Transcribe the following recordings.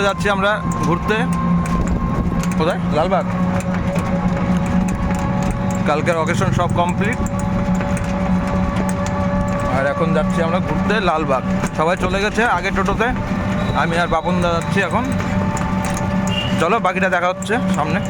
আজকে যাচ্ছি আমরা ঘুরতে। কোথায়? লালবাগ। কালকের অকেশন সব কমপ্লিট আর এখন যাচ্ছি আমরা ঘুরতে লালবাগ। সবাই চলে গেছে আগে টোটোতে। আমি আর বাপন দা যাচ্ছি এখন। চলো, বাকিটা দেখা হচ্ছে সামনে।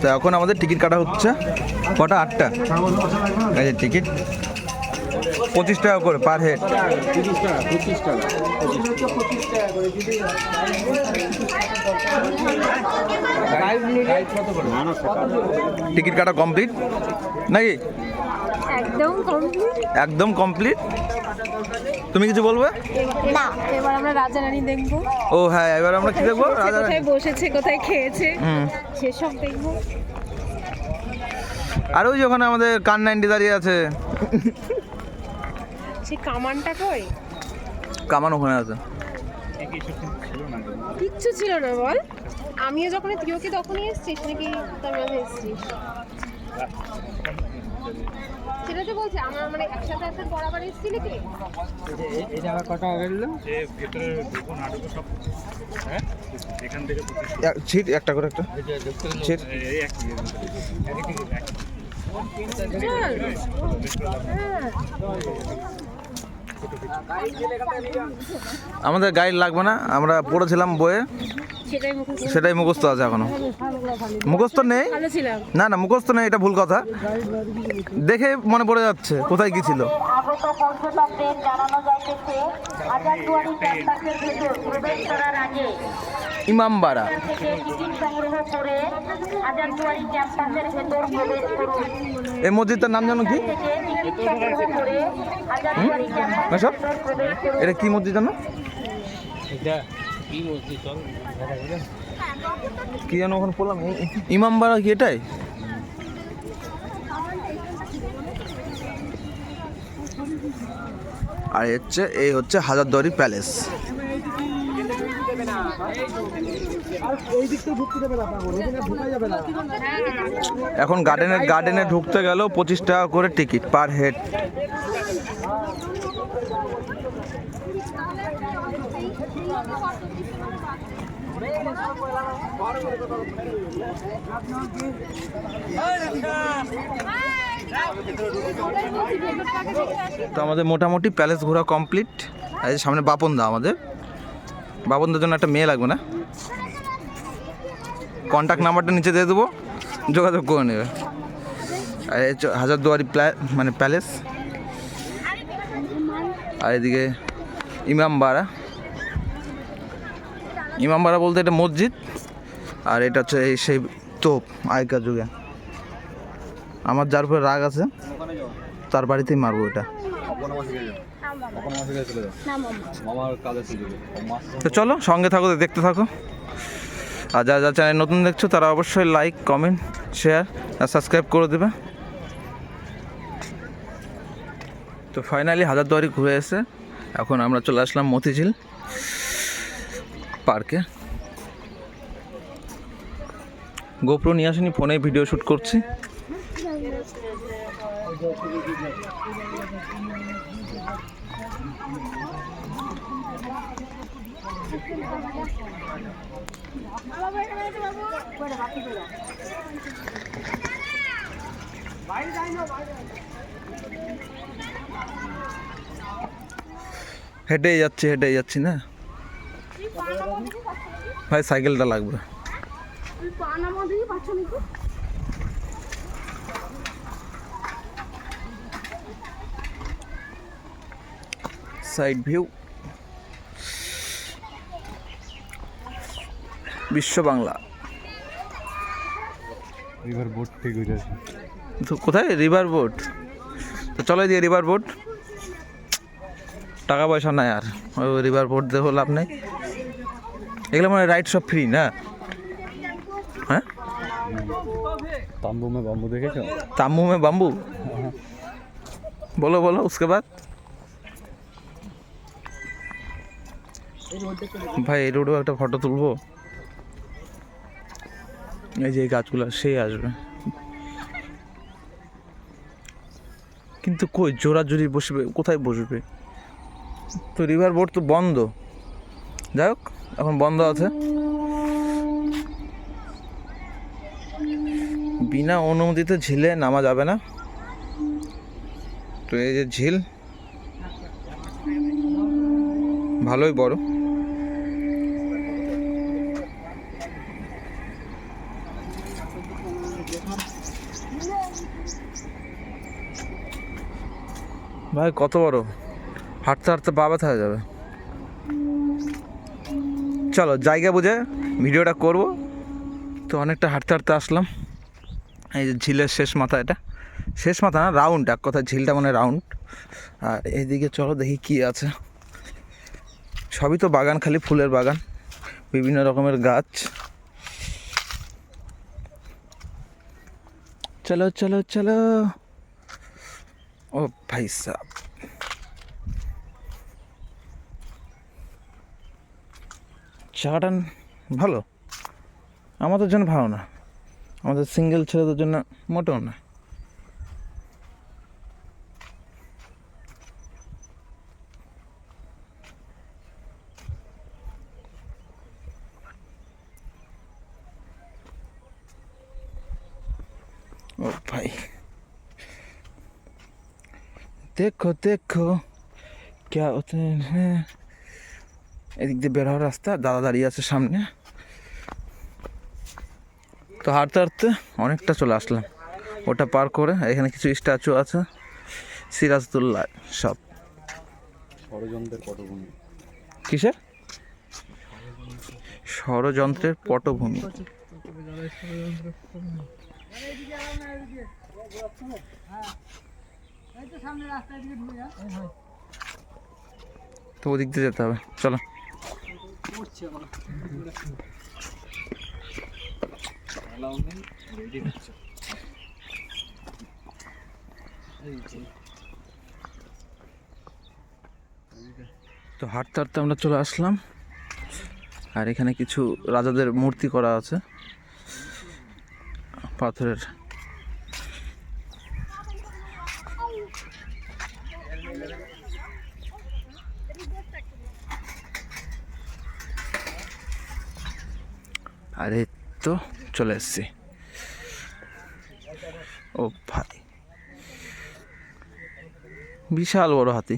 তো এখন আমাদের টিকিট কাটা হচ্ছে কটা? আটটা। টিকিট। পঁচিশ টাকা করে পার হেড টিকিট কাটা কমপ্লিট? নাকি? একদম কমপ্লিট। একদম কমপ্লিট? তুমি কিছু বলবে? না এবার আমরা রাজা রানী দেখব। ও হ্যাঁ এবার আমরা কি দেখব? রাজা কোথায় বসেছে কোথায় খেয়েছে সেসব দেখব। আর ওই যে ওখানে আমাদের কান নাইনটি দাঁড়িয়ে আছে? সে কামানটা কই? কামান ওখানে আছে। কিচ্ছু ছিল না বল। আমিও যখন তুইও কি তখনই এসছিস নাকি তার মাঝে এসছিস সেটা তো বলছি আমার মানে একসাথে একসাথে বরাবর এসেছিলি কি? এই জায়গা কটা গেল যে ভেতরে ঢুকো না ঢুকো সব হ্যাঁ এখান থেকে ছিট একটা করে একটা। ছিট। এই এক। হ্যাঁ। আমাদের গাইড লাগবে না, আমরা পড়েছিলাম বইয়ে। সেটাই মুখে মুখস্থ আছে এখনও। মুখস্থ নেই? না না, মুখস্থ নেই, এটা ভুল কথা। দেখে মনে পড়ে যাচ্ছে কোথায় কি ছিল। ইমামবাড়া এই মসজিদটার নাম জানো কি? এটা কি মসজিদ জানো? কি যেন ওখানে পড়লাম? ইমামবাড়া কি এটাই? আর হচ্ছে এই হচ্ছে হাজারদুয়ারি প্যালেস। এখন গার্ডেনে গার্ডেনে ঢুকতে গেলেও পঁচিশ টাকা করে টিকিট পার হেড তো আমাদের মোটামুটি প্যালেস ঘোরা কমপ্লিট সামনে বাপন দা আমাদের। বাপনদার জন্য একটা মেয়ে লাগবে না? কন্ট্যাক্ট নাম্বারটা নিচে দিয়ে দেবো। যোগাযোগ করে নেবে। আর হাজারদুয়ারি প্লা মানে প্যালেস আর এদিকে ইমামবাড়া ইমামবাড়া বলতে এটা মসজিদ। আর এটা হচ্ছে এই সেই তোপ আগেকার যুগে। আমার যার উপরে রাগ আছে, তার বাড়িতেই মারবো এটা। তো চলো সঙ্গে থাকো দেখতে থাকো। আর যা যা চ্যানেল নতুন দেখছ তারা অবশ্যই লাইক কমেন্ট শেয়ার আর সাবস্ক্রাইব করে দেবে। তো ফাইনালি হাজারদুয়ারি ঘুরে এসে এখন আমরা চলে আসলাম মতিঝিল পার্কে। গোপ্রো নিয়ে আসেনি ফোনে ভিডিও শ্যুট করছি। হেঁটেই যাচ্ছি হেঁটেই যাচ্ছি না? ভাই সাইকেলটা লাগবে। Side view. Biswa Bangla. River boat ঠিক হয়ে যাচ্ছে। তো কোথায়? রিভার বোট তো চলে দিয়ে রিভার বোট টাকা পয়সা নাই আর। ওই রিভার বোট দেখো লাভ নেই। এগুলো মানে রাইড সব ফ্রি না? হ্যাঁ? তাম্বু মে বাম্বু দেখেছ? তাম্বু মে বাম্বু হ্যাঁ। বলো বলো উসকে বাদ। ভাই এই রোডেও একটা ফটো তুলবো? এই যে এই গাছগুলো, সেই আসবে। কিন্তু কই জোরাজুরি বসবে, কোথায় বসবে? তো রিভার বোট তো বন্ধ। যাই হোক, এখন বন্ধ আছে। বিনা অনুমতিতে ঝিলে নামা যাবে না। তো এই যে ঝিল। ভালোই বড়। ভাই, কত বড়? হাঁটতে হাঁটতে পা ব্যথা হয়ে যাবে। চলো, জায়গা বুঝে ভিডিওটা করব। তো অনেকটা হাঁটতে হাঁটতে আসলাম। এই যে ঝিলের শেষ মাথা এটা। শেষ মাথা না রাউন্ড এক কথা ঝিলটা মানে রাউন্ড আর এইদিকে চলো দেখি কি আছে। সবই তো বাগান, খালি ফুলের বাগান। বিভিন্ন রকমের গাছ। চলো চলো চলো। ও ভাই সাহ চাটা ভালো? আমাদের জন্য ভালো না। আমাদের সিঙ্গেল ছেলেদের জন্য মোটেও না। ও ভাই। দেখো দেখো। ক্যা হতে হ্যাঁ। এদিক দিয়ে বের হওয়ার রাস্তা দাদা দাঁড়িয়ে আছে সামনে। তো হাঁটতে হাঁটতে অনেকটা চলে আসলাম। ওটা পার করে এখানে কিছু স্ট্যাচু আছে সিরাজদুল্লাহ সব। ষড়যন্ত্রের পটভূমি। কিসের? ষড়যন্ত্রের পটভূমি। তো ওদিক দিয়ে যেতে হবে। চলো। তো হাঁটতে হাঁটতে আমরা চলে আসলাম। আর এখানে কিছু রাজাদের মূর্তি করা আছে। পাথরের আরে তো, চলে এসছি ও ভাই। বিশাল বড় হাতি।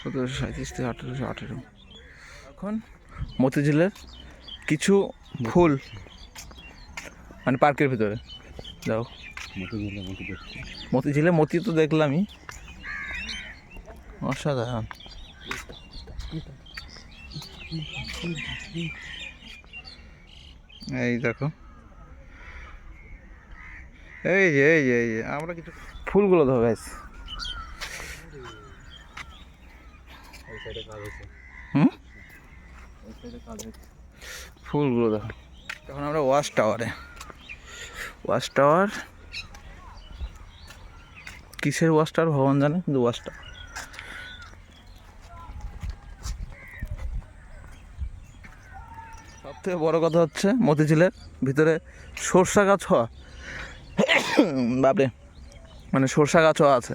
সতেরোশো সাঁত্রিশ থেকে আঠেরোশো আঠেরো। এখন মতিঝিলের কিছু ফুল মানে পার্কের ভিতরে। যাও মতিঝিলে মতি তো দেখলামই। অসাধারণ। এই দেখো। এই যে এই যে এই যে, আমরা কিছু ফুলগুলো দেখো গাইস হুম ওই সাইডে কাজ হচ্ছে ফুলগুলো দেখো। এখন আমরা ওয়াশ টাওয়ারে। ওয়াশ টাওয়ার, কিসের ওয়াশ টাওয়ার ভগবান জানে? কিন্তু ওয়াশ টাওয়ার। সব থেকে বড় কথা হচ্ছে মতিঝিলের ভিতরে সরষা গাছ হওয়া। বাপরে মানে সরষা গাছও আছে।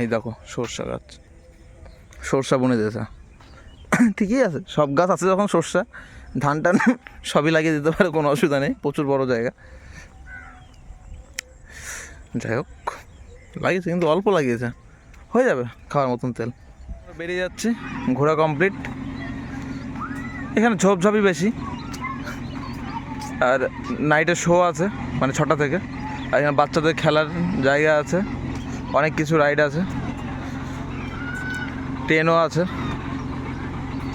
এই দেখো, সরষা গাছ। সরষা বুনে দিয়েছে। ঠিকই আছে। সব গাছ আছে যখন সর্ষা, ধান টান সবই লাগিয়ে দিতে পারে, কোনো অসুবিধা নেই, প্রচুর বড় জায়গা। যাই হোক, লাগিয়েছে কিন্তু অল্প লাগিয়েছে। হয়ে যাবে খাওয়ার মতন তেল। বেরিয়ে যাচ্ছে, ঘোরা কমপ্লিট এখানে ঝোপঝাপই বেশি। আর নাইটের শো আছে মানে ছটা থেকে। আর এখানে বাচ্চাদের খেলার জায়গা আছে, অনেক কিছু রাইড আছে। ট্রেনও আছে।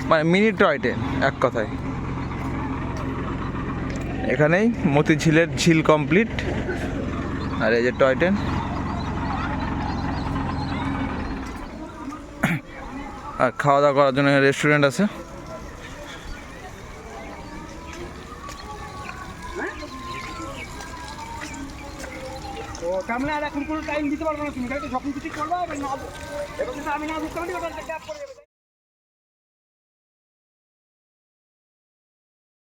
মানে মিনি টয় ট্রেন এক কথায়। এখানেই মতিঝিলের ঝিল কমপ্লিট। আর এই যে টয় ট্রেন আর খাওয়া দাওয়া করার জন্য রেস্টুরেন্ট আছে। এখন কোনো টাইম দিতে পারব না তুমি। কিছু করব? আমি না বুঝতে পারি